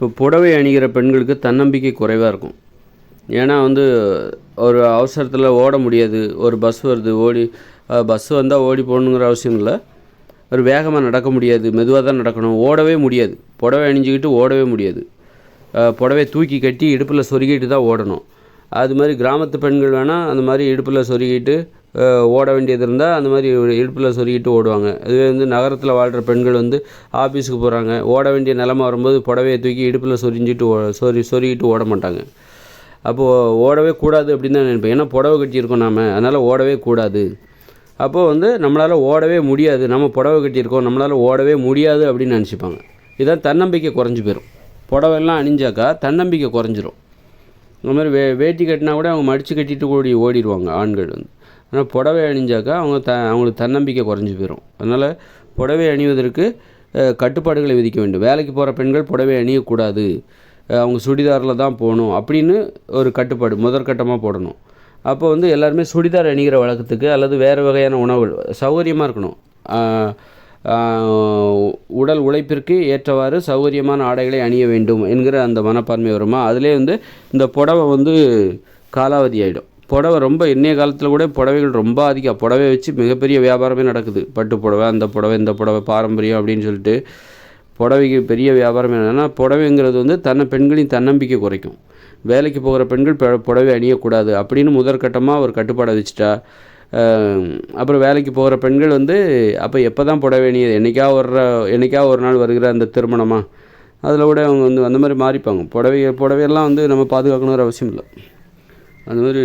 இப்போ புடவை அணிகிற பெண்களுக்கு தன்னம்பிக்கை குறைவாக இருக்கும். ஏன்னா வந்து ஒரு அவசரத்தில் ஓட முடியாது. ஒரு பஸ் வருது ஓடி பஸ் வந்தால் ஓடி போகணுங்கிற அவசியம் இல்லை. ஒரு வேகமாக நடக்க முடியாது மெதுவாக தான் நடக்கணும். ஓடவே முடியாது. புடவை அணிஞ்சிக்கிட்டு ஓடவே முடியாது. புடவை புடவைய தூக்கி கட்டி இடுப்பில் சொருகிட்டு தான் ஓடணும். அது மாதிரி கிராமத்து பெண்கள் வேணால் அந்த மாதிரி இடுப்பில் சொருகிட்டு ஓட வேண்டியது இருந்தால் அந்த மாதிரி இடுப்பில் சொருகிட்டு ஓடுவாங்க. அதுவே வந்து நகரத்தில் வாழ்கிற பெண்கள் வந்து ஆஃபீஸுக்கு போகிறாங்க ஓட வேண்டிய நிலமை வரும்போது புடவையை தூக்கி இடுப்பில் சொரிஞ்சிட்டு ஓ சொறி சொருகிட்டு ஓட மாட்டாங்க. அப்போது ஓடவே கூடாது அப்படின்னு தான் நினைப்பேன். ஏன்னா புடவை கட்டியிருக்கோம் நாம். அதனால் ஓடவே கூடாது. அப்போது வந்து நம்மளால் ஓடவே முடியாது. நம்ம புடவை கட்டியிருக்கோம் நம்மளால் ஓடவே முடியாது அப்படின்னு நினச்சிப்பாங்க. இதான் தன்னம்பிக்கை குறைஞ்சி போயிடும் புடவைலாம் அணிஞ்சாக்கா தன்னம்பிக்கை குறைஞ்சிரும். இந்த மாதிரி வே வேட்டி கட்டினா கூட அவங்க மடித்து கட்டிட்டு ஓடி ஓடிடுவாங்க ஆண்கள் வந்து. ஆனால் புடவை அணிஞ்சாக்கா அவங்க த அவங்களுக்கு தன்னம்பிக்கை குறைஞ்சி போயிடும் அதனால் புடவை அணிவதற்கு கட்டுப்பாடுகளை விதிக்க வேண்டும். வேலைக்கு போகிற பெண்கள் புடவை அணியக்கூடாது. அவங்க சுடிதாரில் தான் போகணும் அப்படின்னு ஒரு கட்டுப்பாடு முதற்கட்டமாக போடணும். அப்போ வந்து எல்லாருமே சுடிதார் அணிகிற வழக்கத்துக்கு அல்லது வேறு வகையான உணவுகள் சௌகரியமாக இருக்கணும். உடல் உழைப்பிற்கு ஏற்றவாறு சௌகரியமான ஆடைகளை அணிய வேண்டும் என்கிற அந்த மனப்பான்மை வருமா? அதிலே வந்து இந்த புடவை வந்து காலாவதி ஆகிடும் புடவை ரொம்ப இன்னைய காலத்தில் கூட புடவைகள் ரொம்ப அதிகம். புடவை வச்சு மிகப்பெரிய வியாபாரமே நடக்குது. பட்டு புடவை அந்த புடவை இந்த புடவை பாரம்பரியம் அப்படின்னு சொல்லிட்டு புடவைக்கு பெரிய வியாபாரம் என்னென்னா புடவைங்கிறது வந்து தன்னை பெண்களின் தன்னம்பிக்கை குறைக்கும். வேலைக்கு போகிற பெண்கள் புடவை அணியக்கூடாது அப்படின்னு முதற்கட்டமாக ஒரு கட்டுப்பாடை வச்சுட்டா அப்புறம் வேலைக்கு போகிற பெண்கள் வந்து அப்போ எப்போ தான் புடவை அணிய என்னைக்கா வர்ற என்னைக்கா ஒரு நாள் வருகிற அந்த திருமணமாக அதில் கூட அவங்க வந்து அந்த மாதிரி மாறிப்பாங்க. புடவை புடவையெல்லாம் வந்து நம்ம பாதுகாக்கணுங்கிற அவசியம் இல்லை. அந்த மாதிரி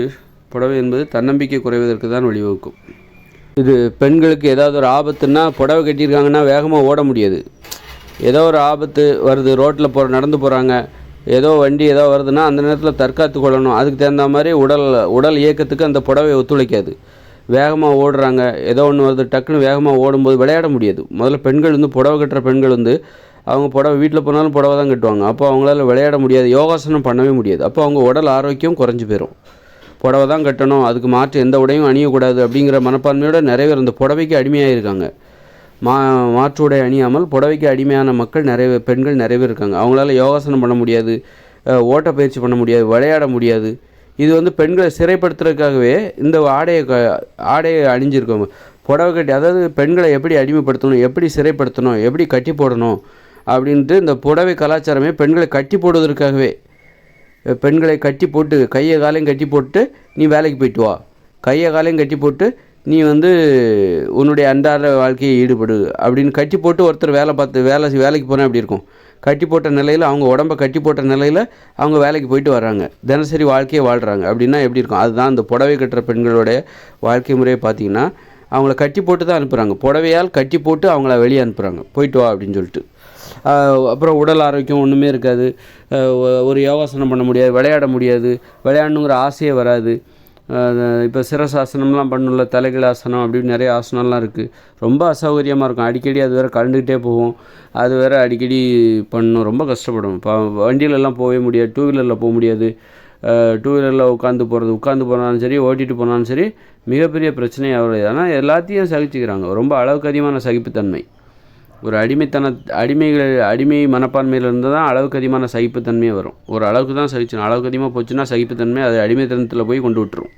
புடவை என்பது தன்னம்பிக்கை குறைவதற்கு தான் வழிவகுக்கும். இது பெண்களுக்கு ஏதாவது ஒரு ஆபத்துன்னா புடவை கட்டியிருக்காங்கன்னா வேகமாக ஓட முடியாது. ஏதோ ஒரு ஆபத்து வருது ரோட்டில் போகிற நடந்து போகிறாங்க ஏதோ வண்டி ஏதோ வருதுன்னா அந்த நேரத்தில் தற்காத்து கொள்ளணும். அதுக்கு தகுந்த மாதிரி உடல் உடல் இயக்கத்துக்கு அந்த புடவை ஒத்துழைக்காது. வேகமாக ஓடுறாங்க ஏதோ ஒன்று வருது டக்குன்னு வேகமாக ஓடும்போது விளையாட முடியாது. முதல்ல பெண்கள் வந்து புடவை கட்டுற பெண்கள் வந்து அவங்க புடவை வீட்டில் போனாலும் புடவை தான் கட்டுவாங்க. அப்போ அவங்களால விளையாட முடியாது யோகாசனம் பண்ணவே முடியாது. அப்போ அவங்க உடல் ஆரோக்கியம் குறைஞ்சி போயிடும் புடவை தான் கட்டணும் அதுக்கு மாற்று எந்த உடையும் அணியக்கூடாது அப்படிங்கிற மனப்பான்மையோட நிறைய பேர் இந்த புடவைக்கு அடிமையாக இருக்காங்க மா மாற்று உடை அணியாமல் புடவைக்கு அடிமையான மக்கள் நிறைய பேர், பெண்கள் நிறைய பேர் இருக்காங்க. அவங்களால யோகாசனம் பண்ண முடியாது ஓட்ட ஓட்டப்பயிற்சி பண்ண முடியாது விளையாட முடியாது. இது வந்து பெண்களை சிறைப்படுத்துறதுக்காகவே இந்த ஆடையை க- ஆடையை அணிஞ்சிருக்கோங்க புடவை கட்டி அதாவது பெண்களை எப்படி அடிமைப்படுத்தணும் எப்படி சிறைப்படுத்தணும் எப்படி கட்டி போடணும் அப்படின்ட்டு இந்த புடவை கலாச்சாரமே பெண்களை கட்டி போடுவதற்காகவே பெண்களை கட்டி போட்டு கையை காலையும் கட்டி போட்டு நீ வேலைக்கு போயிட்டு வா. கையை காலையும் கட்டி போட்டு நீ வந்து உன்னுடைய அன்றாட வாழ்க்கையை ஈடுபடு அப்படின்னு கட்டி போட்டு ஒருத்தர் வேலை பார்த்து வேலை வேலைக்கு போனால் எப்படி இருக்கும்? கட்டி போட்ட நிலையில் அவங்க உடம்ப கட்டி போட்ட நிலையில் அவங்க வேலைக்கு போயிட்டு வர்றாங்க. தினசரி வாழ்க்கையை வாழ்கிறாங்க அப்படின்னா எப்படி இருக்கும்? அதுதான் அந்த புடவை கட்டுற பெண்களுடைய வாழ்க்கை முறையை பார்த்தீங்கன்னா அவங்கள கட்டி போட்டு தான் அனுப்புகிறாங்க புடவையால் கட்டி போட்டு அவங்கள வெளியே அனுப்புகிறாங்க போயிட்டு வா அப்படின்னு சொல்லிட்டு. அப்புறம் உடல் ஆரோக்கியம் ஒன்றுமே இருக்காது. ஒரு யோகாசனம் பண்ண முடியாது விளையாட முடியாது. விளையாடணுங்கிற ஆசையே வராது. இப்போ சிரசாசனம்லாம் பண்ணல தலைகள் ஆசனம் அப்படின்னு நிறைய ஆசனம்லாம் இருக்குது ரொம்ப அசௌகரியமாக இருக்கும். அடிக்கடி அது வேறு கலந்துக்கிட்டே போகும். அது வேறு அடிக்கடி பண்ணும். ரொம்ப கஷ்டப்படும். இப்போ வண்டியிலலாம் போகவே முடியாது. டூ வீலரில் போக முடியாது. டூ வீலரில் உட்காந்து போகிறது உட்காந்து போனாலும் சரி ஓட்டிகிட்டு போனாலும் சரி மிகப்பெரிய பிரச்சனையாக வருது ஆனால் எல்லாத்தையும் சகிச்சுக்கிறாங்க. ரொம்ப அளவுக்கு அதிகமான சகிப்புத்தன்மை. ஒரு அடிமைத்தன அடிமைகள் அடிமை மனப்பான்மையில் இருந்து தான் அளவுக்கு அதிகமான சகிப்புத்தன்மையே வரும். ஒரு அளவுக்கு தான் சகிச்சணும் அளவுக்கு அதிகமாக போச்சுன்னா சகிப்புத்தன்மை அது அடிமைத்தனத்தில் போய் கொண்டு விட்டுரும்.